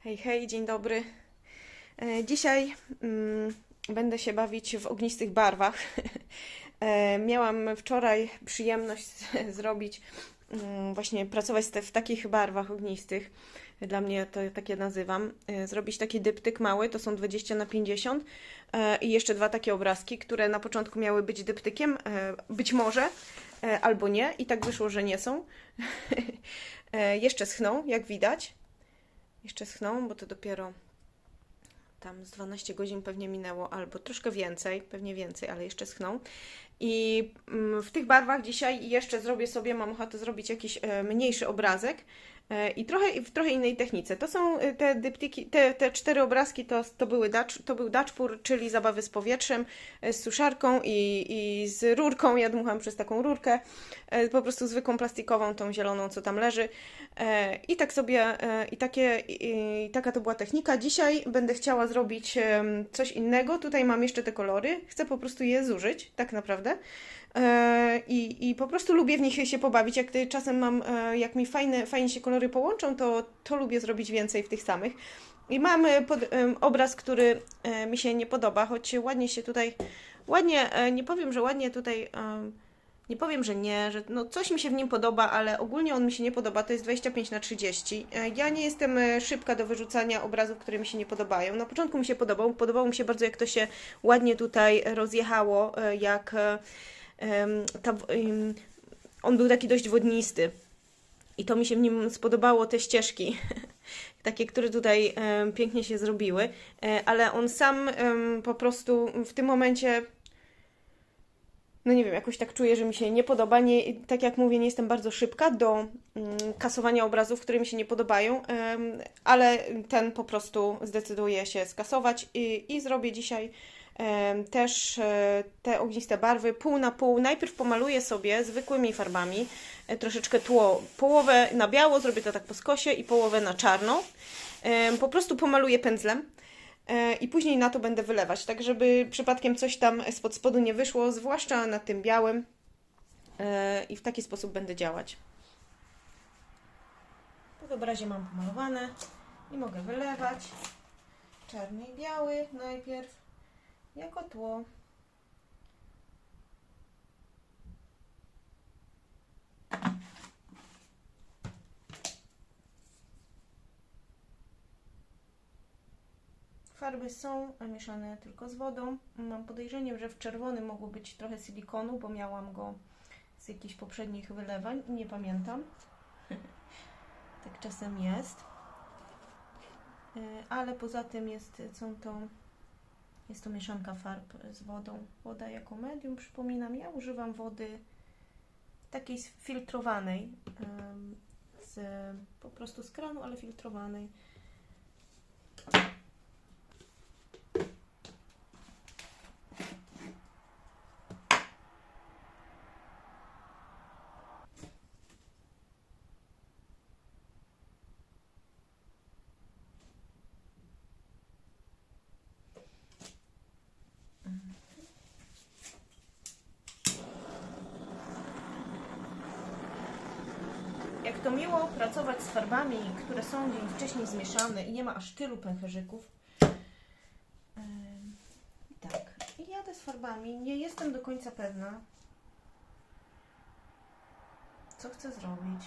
Hej, hej, dzień dobry. E, Dzisiaj mm, będę się bawić w ognistych barwach. E, Miałam wczoraj przyjemność zrobić, mm, właśnie pracować w takich barwach ognistych. Dla mnie to takie nazywam. E, Zrobić taki dyptyk mały, to są 20 na 50 e, i jeszcze dwa takie obrazki, które na początku miały być dyptykiem, być może, albo nie i tak wyszło, że nie są. Jeszcze schną, jak widać. Jeszcze schną, bo to dopiero tam z 12 godzin pewnie minęło, albo troszkę więcej, pewnie więcej, ale jeszcze schną. I mm, w tych barwach dzisiaj jeszcze zrobię sobie, mam ochotę zrobić jakiś e, mniejszy obrazek i trochę w trochę innej technice. To są e, te dyptyki, te, te cztery obrazki to, to, były dacz, to był daczpur, czyli zabawy z powietrzem, e, z suszarką i, i z rurką. Ja dmucham przez taką rurkę, e, po prostu zwykłą plastikową, tą zieloną, co tam leży. E, I tak sobie, e, i, takie, i, taka to była technika. Dzisiaj będę chciała zrobić coś innego. Tutaj mam jeszcze te kolory. Chcę po prostu je zużyć, tak naprawdę. E, I, I po prostu lubię w nich się pobawić. Jak czasem mam, e, jak mi fajne, fajnie się kolory połączą, to, to lubię zrobić więcej w tych samych. I mam e, pod, obraz, który mi się nie podoba, choć ładnie się tutaj, ładnie, nie powiem, że ładnie tutaj. nie powiem, że nie, że no coś mi się w nim podoba, ale ogólnie on mi się nie podoba. To jest 25 na 30. E, Ja nie jestem szybka do wyrzucania obrazów, które mi się nie podobają. Na początku mi się podobał. Podobało mi się bardzo, jak to się ładnie tutaj rozjechało, jak ta, on był taki dość wodnisty. I to mi się w nim spodobało, te ścieżki, takie, które tutaj pięknie się zrobiły, E, ale on sam po prostu w tym momencie no nie wiem, jakoś tak czuję, że mi się nie podoba. Nie, tak jak mówię, nie jestem bardzo szybka do mm, kasowania obrazów, które mi się nie podobają, ale ten po prostu zdecyduję się skasować i, i zrobię dzisiaj też e, te ogniste barwy pół na pół. Najpierw pomaluję sobie zwykłymi farbami e, troszeczkę tło, połowę na biało, zrobię to tak po skosie i połowę na czarno. Po prostu pomaluję pędzlem. E, i później na to będę wylewać, tak żeby przypadkiem coś tam spod spodu nie wyszło, zwłaszcza na tym białym i w taki sposób będę działać. W obrazie mam pomalowane i mogę wylewać czarny i biały najpierw jako tło. Farby są mieszane tylko z wodą. Mam podejrzenie, że w czerwonym mogło być trochę silikonu, bo miałam go z jakichś poprzednich wylewań. Nie pamiętam. tak czasem jest. E, Ale poza tym jest, są to, jest to mieszanka farb z wodą. Woda jako medium, przypominam. Ja używam wody takiej filtrowanej, z, po prostu z kranu, ale filtrowanej. Jak to miło pracować z farbami, które są dzień wcześniej zmieszane i nie ma aż tylu pęcherzyków. Tak, i jadę z farbami. Nie jestem do końca pewna, co chcę zrobić.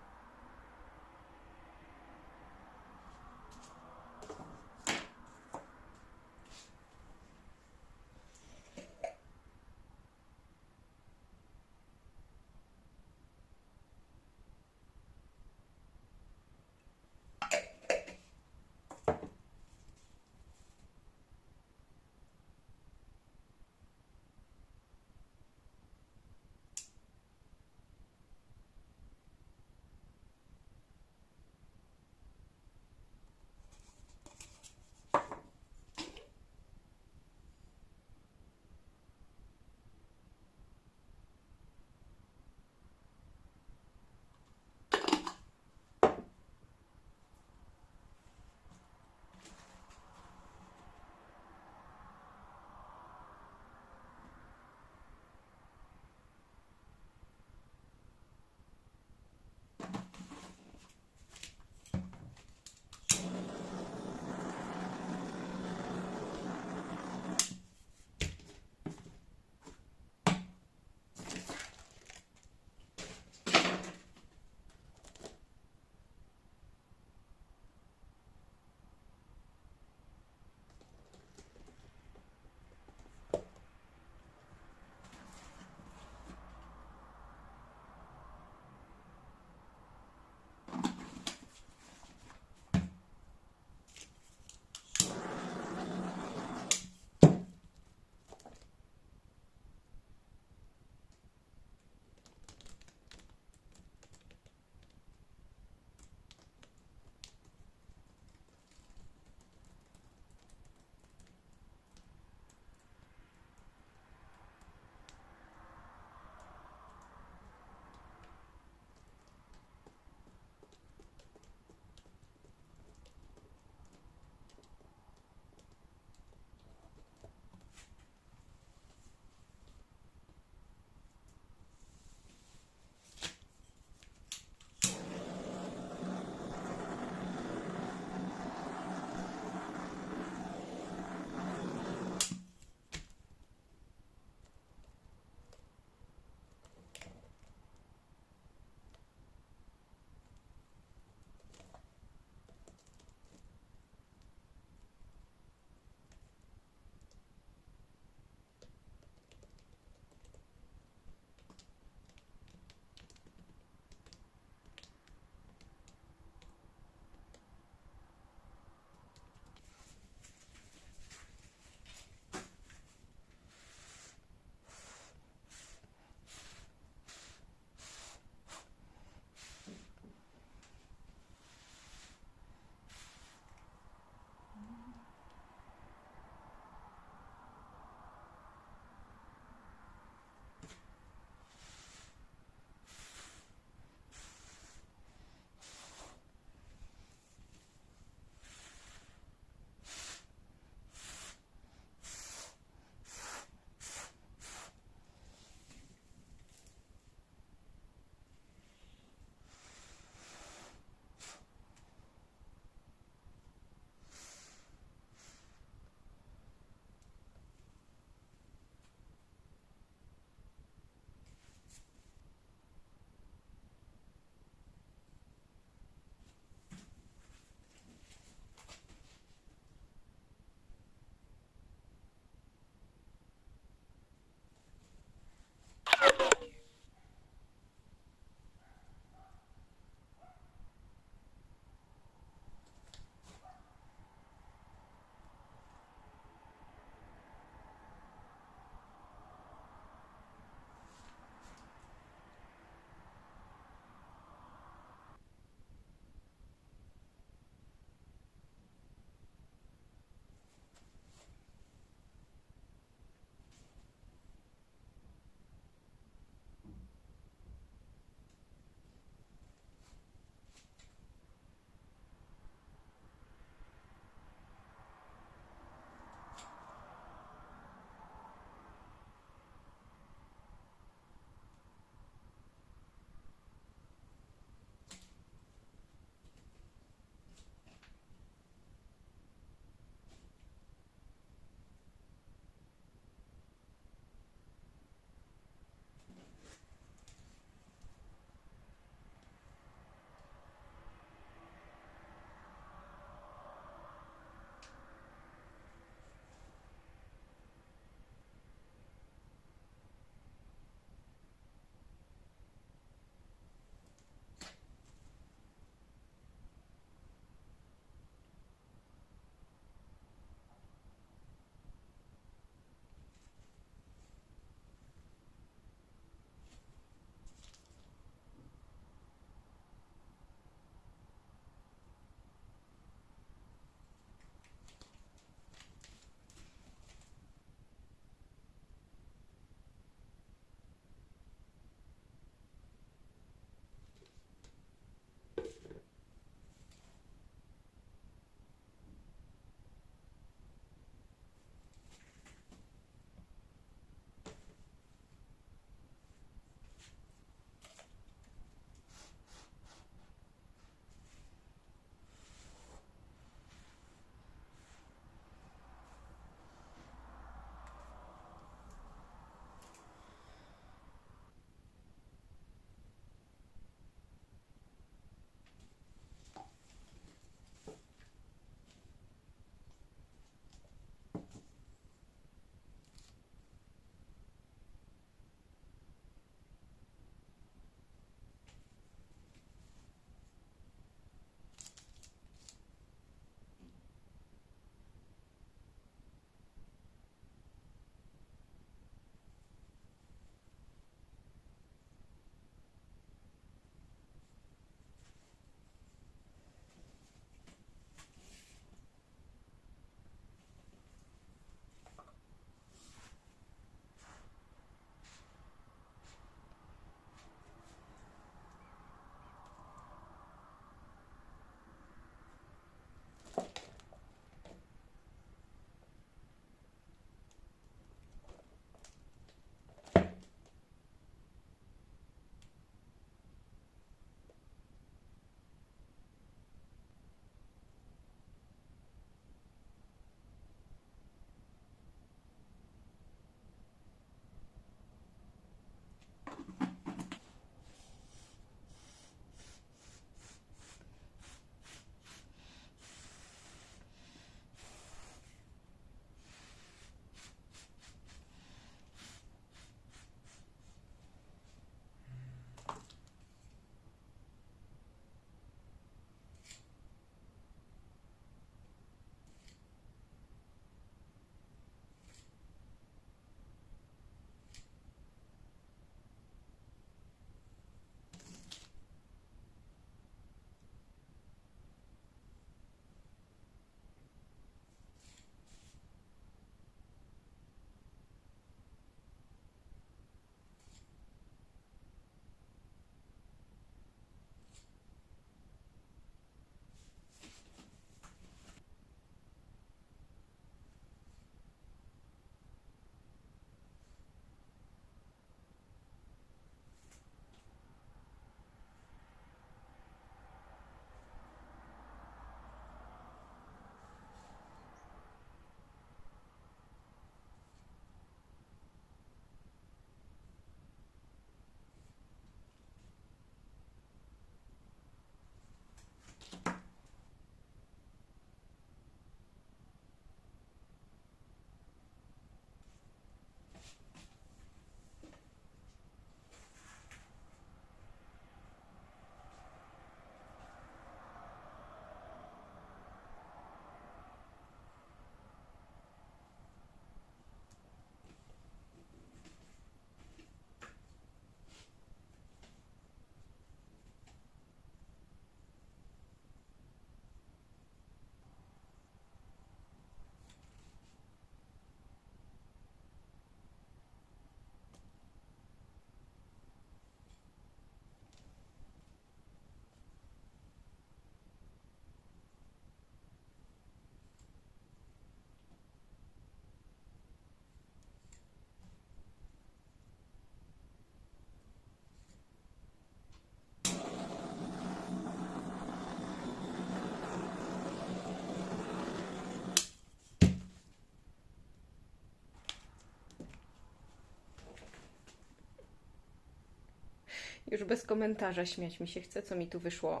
Już bez komentarza śmiać mi się chce, co mi tu wyszło.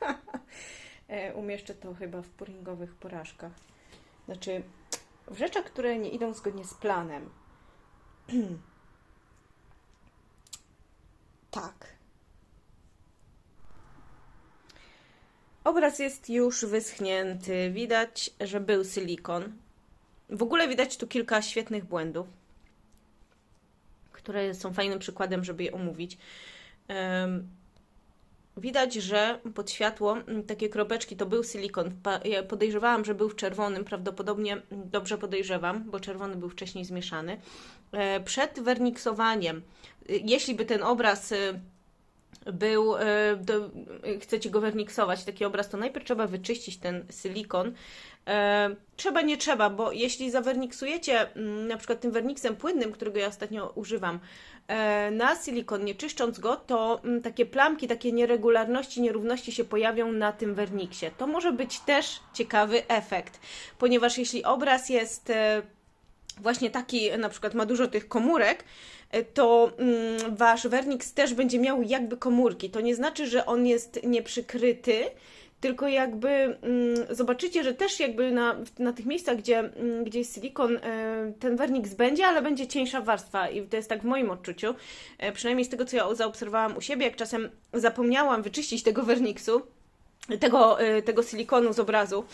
E, Umieszczę to chyba w puringowych porażkach. Znaczy, w rzeczach, które nie idą zgodnie z planem. tak. Obraz jest już wyschnięty. Widać, że był silikon. W ogóle widać tu kilka świetnych błędów, które są fajnym przykładem, żeby je omówić. Widać, że pod światło takie kropeczki to był silikon. Ja podejrzewałam, że był w czerwonym, prawdopodobnie dobrze podejrzewam, bo czerwony był wcześniej zmieszany. E, Przed werniksowaniem, y, jeśli by ten obraz y, był, e, chcecie go werniksować, taki obraz, to najpierw trzeba wyczyścić ten silikon. Trzeba, nie trzeba, bo jeśli zawerniksujecie mm, na przykład tym werniksem płynnym, którego ja ostatnio używam, e, na silikon, nie czyszcząc go, to mm, takie plamki, takie nieregularności, nierówności się pojawią na tym werniksie. To może być też ciekawy efekt, ponieważ jeśli obraz jest e, właśnie taki, na przykład ma dużo tych komórek, e, to mm, wasz werniks też będzie miał jakby komórki. To nie znaczy, że on jest nieprzykryty, tylko jakby mm, zobaczycie, że też jakby na, na tych miejscach, gdzie, mm, gdzie jest silikon, e, ten werniks będzie, ale będzie cieńsza warstwa. I to jest tak w moim odczuciu, e, przynajmniej z tego, co ja zaobserwowałam u siebie, jak czasem zapomniałam wyczyścić tego werniksu, tego, y, tego silikonu z obrazu,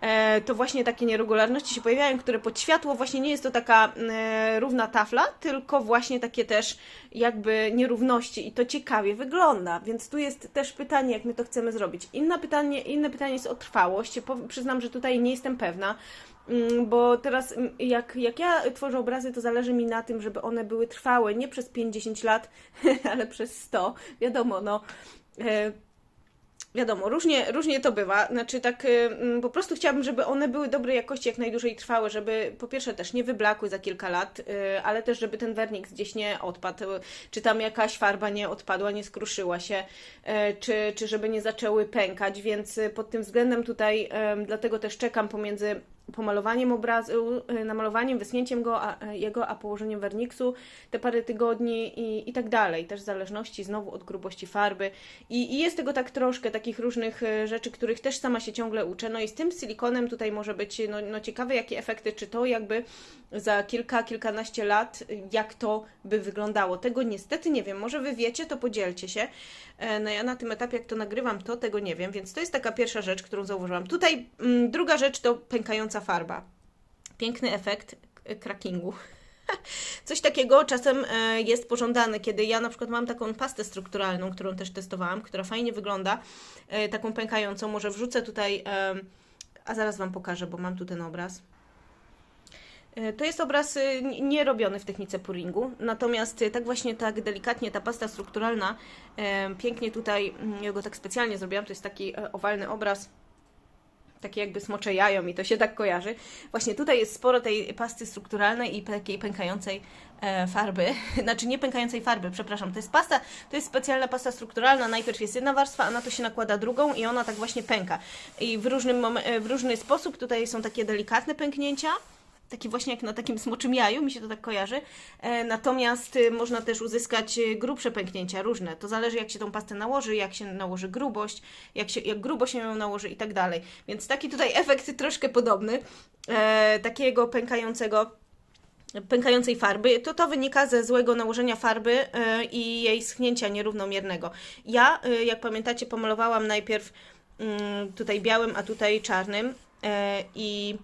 e, to właśnie takie nieregularności się pojawiają, które pod światło właśnie nie jest to taka e, równa tafla, tylko właśnie takie też jakby nierówności i to ciekawie wygląda. Więc tu jest też pytanie, jak my to chcemy zrobić. Inne pytanie, inne pytanie jest o trwałość. Przyznam, że tutaj nie jestem pewna. Mm, Bo teraz, mm, jak, jak ja tworzę obrazy, to zależy mi na tym, żeby one były trwałe nie przez 50 lat, ale przez 100. Wiadomo, no. Wiadomo, różnie, różnie to bywa. Znaczy, tak y, mm, po prostu chciałabym, żeby one były dobrej jakości, jak najdłużej trwały, żeby po pierwsze też nie wyblakły za kilka lat, y, ale też, żeby ten wernik gdzieś nie odpadł, czy tam jakaś farba nie odpadła, nie skruszyła się, y, czy, czy żeby nie zaczęły pękać, więc pod tym względem tutaj, dlatego też czekam pomiędzy pomalowaniem obrazu, y, namalowaniem, wysnięciem go, a, y, jego, a położeniem werniksu te parę tygodni i, i tak dalej. Też w zależności znowu od grubości farby. I, I jest tego tak troszkę, takich różnych y, rzeczy, których też sama się ciągle uczę. No i z tym silikonem tutaj może być no, no ciekawe, jakie efekty, czy to jakby za kilka, kilkanaście lat, jak to by wyglądało. Tego niestety nie wiem. Może wy wiecie, to podzielcie się. E, No ja na tym etapie, jak to nagrywam, to tego nie wiem, więc to jest taka pierwsza rzecz, którą zauważyłam. Tutaj mm, druga rzecz to pękająca farba. Piękny efekt crackingu. Coś takiego czasem e, jest pożądane, kiedy ja na przykład mam taką pastę strukturalną, którą też testowałam, która fajnie wygląda, e, taką pękającą. Może wrzucę tutaj, em, a zaraz Wam pokażę, bo mam tu ten obraz. E, To jest obraz nie robiony w technice puringu, natomiast tak właśnie tak delikatnie ta pasta strukturalna, e, pięknie tutaj, mm, ja go tak specjalnie zrobiłam, to jest taki e, owalny obraz, takie jakby smocze jajo mi to się tak kojarzy. Właśnie tutaj jest sporo tej pasty strukturalnej i takiej pękającej e, farby, znaczy nie pękającej farby, przepraszam, to jest pasta, to jest specjalna pasta strukturalna, najpierw jest jedna warstwa, a na to się nakłada drugą i ona tak właśnie pęka. I w, różnym e, w różny sposób tutaj są takie delikatne pęknięcia, taki właśnie jak na takim smoczym jaju, mi się to tak kojarzy. E, natomiast y, można też uzyskać y, grubsze pęknięcia, różne. To zależy jak się tą pastę nałoży, jak się nałoży grubość, jak, się, jak grubo się ją nałoży i tak dalej. Więc taki tutaj efekt troszkę podobny, e, takiego pękającego pękającej farby, to to wynika ze złego nałożenia farby e, i jej schnięcia nierównomiernego. Ja, e, jak pamiętacie, pomalowałam najpierw mm, tutaj białym, a tutaj czarnym i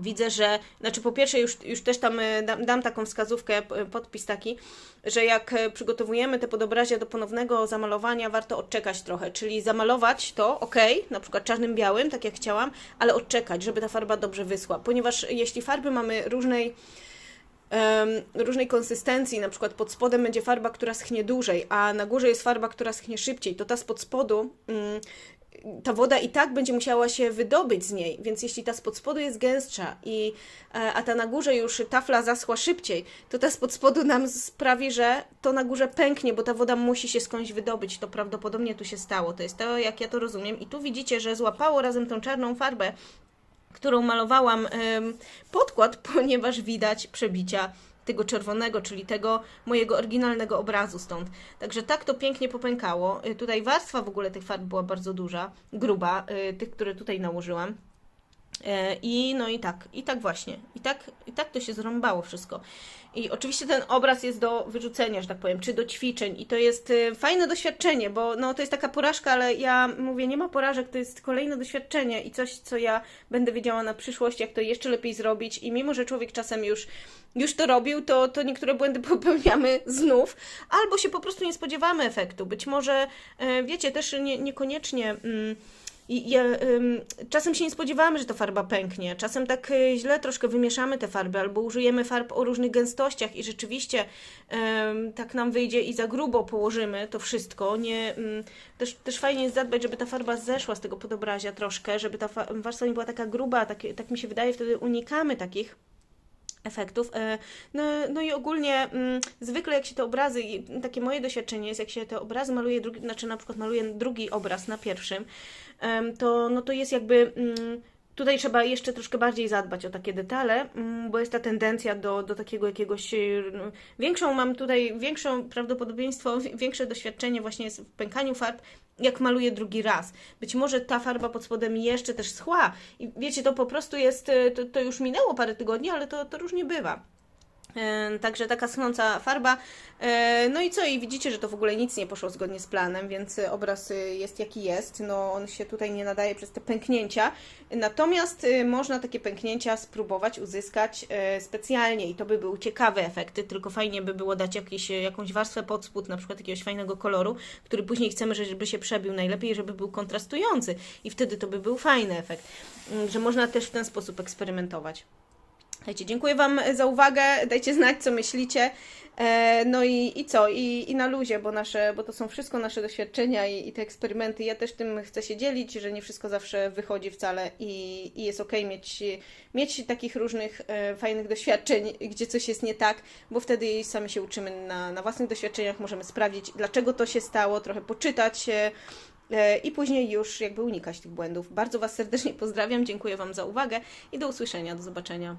widzę, że, znaczy po pierwsze już, już też tam e, dam, dam taką wskazówkę, podpis taki, że jak e, przygotowujemy te podobrazia do ponownego zamalowania, warto odczekać trochę, czyli zamalować to, ok, na przykład czarnym, białym, tak jak chciałam, ale odczekać, żeby ta farba dobrze wyschła, ponieważ jeśli farby mamy różnej różnej konsystencji, na przykład pod spodem będzie farba, która schnie dłużej, a na górze jest farba, która schnie szybciej, to ta spod spodu, mm, ta woda i tak będzie musiała się wydobyć z niej, więc jeśli ta spod spodu jest gęstsza, i, e, a ta na górze już tafla zaschła szybciej, to ta spod spodu nam sprawi, że to na górze pęknie, bo ta woda musi się skądś wydobyć. To prawdopodobnie tu się stało. To jest to, jak ja to rozumiem. I tu widzicie, że złapało razem tą czarną farbę, którą malowałam podkład, ponieważ widać przebicia tego czerwonego, czyli tego mojego oryginalnego obrazu stąd. Także tak to pięknie popękało. Y, Tutaj warstwa w ogóle tych farb była bardzo duża, gruba, y, tych, które tutaj nałożyłam. E, I no i tak, i tak właśnie. I tak, I tak to się zrąbało wszystko. I oczywiście ten obraz jest do wyrzucenia, że tak powiem, czy do ćwiczeń. I to jest e, fajne doświadczenie, bo no, to jest taka porażka, ale ja mówię, nie ma porażek, to jest kolejne doświadczenie i coś, co ja będę wiedziała na przyszłość, jak to jeszcze lepiej zrobić. I mimo, że człowiek czasem już, już to robił, to, to niektóre błędy popełniamy znów, albo się po prostu nie spodziewamy efektu. Być może, e, wiecie, też nie, niekoniecznie. Mm, i ja, czasem się nie spodziewamy, że ta farba pęknie. Czasem tak y, źle troszkę wymieszamy te farby, albo użyjemy farb o różnych gęstościach i rzeczywiście tak nam wyjdzie i za grubo położymy to wszystko. Nie, ym, też, też fajnie jest zadbać, żeby ta farba zeszła z tego podobrazia troszkę, żeby ta warstwa nie była taka gruba, tak, tak mi się wydaje, wtedy unikamy takich efektów. E, No, no i ogólnie mm, zwykle jak się te obrazy, takie moje doświadczenie jest, jak się te obrazy maluje, drugi, znaczy na przykład maluję drugi obraz na pierwszym, to, no to jest jakby. Tutaj trzeba jeszcze troszkę bardziej zadbać o takie detale, mm, bo jest ta tendencja do, do takiego jakiegoś. y, Większą mam tutaj, większą prawdopodobieństwo, wi- większe doświadczenie właśnie jest w pękaniu farb, jak maluję drugi raz. Być może ta farba pod spodem jeszcze też schła. I wiecie, to po prostu jest, y, to, to już minęło parę tygodni, ale to, to różnie bywa. Także taka schnąca farba. E, No i co? I widzicie, że to w ogóle nic nie poszło zgodnie z planem, więc obraz e, jest jaki jest. No on się tutaj nie nadaje przez te pęknięcia. Natomiast e, można takie pęknięcia spróbować uzyskać e, specjalnie i to by był ciekawy efekt. Tylko fajnie by było dać jakieś, e, jakąś warstwę pod spód, na przykład jakiegoś fajnego koloru, który później chcemy, żeby się przebił najlepiej, żeby był kontrastujący i wtedy to by był fajny efekt. Że można też w ten sposób eksperymentować. Słuchajcie, dziękuję Wam za uwagę. Dajcie znać, co myślicie. E, no i, i co? I, I na luzie, bo, nasze, bo to są wszystko nasze doświadczenia i, i te eksperymenty. Ja też tym chcę się dzielić, że nie wszystko zawsze wychodzi wcale i, i jest okej mieć, mieć takich różnych e, fajnych doświadczeń, gdzie coś jest nie tak, bo wtedy sami się uczymy na, na własnych doświadczeniach, możemy sprawdzić, dlaczego to się stało, trochę poczytać. E, i później już jakby unikać tych błędów. Bardzo Was serdecznie pozdrawiam, dziękuję Wam za uwagę i do usłyszenia, do zobaczenia.